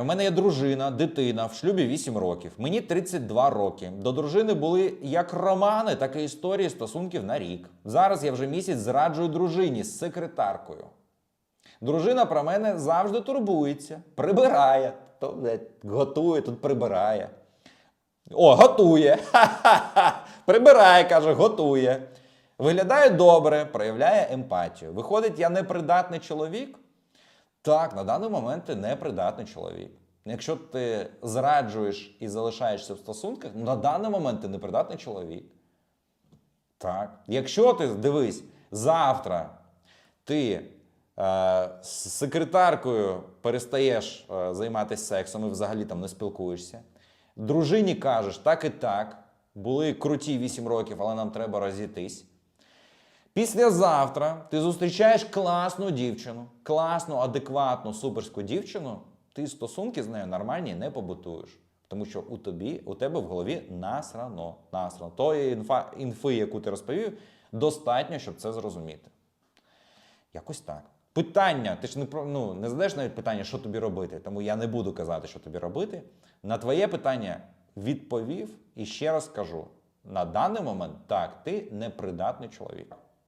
У мене є дружина, дитина в шлюбі 8 років. Мені 32 роки. До дружини були як романи, так і історії стосунків на рік. Зараз я вже місяць зраджую дружині з секретаркою. Дружина про мене завжди турбується, прибирає, то готує, тут прибирає. О, готує. Ха-ха-ха. Прибирає, каже, готує. Виглядає добре, проявляє емпатію. Виходить, я непридатний чоловік? Так, на даний момент ти непридатний чоловік. Якщо ти зраджуєш і залишаєшся в стосунках, на даний момент ти непридатний чоловік. Так. Якщо ти дивись, завтра ти е, з секретаркою перестаєш е, займатися сексом і взагалі там не спілкуєшся, дружині кажеш так і так, були круті 8 років, але нам треба розійтись. Післязавтра ти зустрічаєш класну дівчину, класну, адекватну, суперську дівчину, ти стосунки з нею нормальні не побутуєш. Тому що у тобі, у тебе в голові насрано. насрано. Тої інфа, інфи, яку ти розповів, достатньо, щоб це зрозуміти. Якось так. Питання, ти ж не ну, не задаєш навіть питання, що тобі робити, тому я не буду казати, що тобі робити. На твоє питання відповів і ще раз кажу: на даний момент так, ти непридатний чоловік.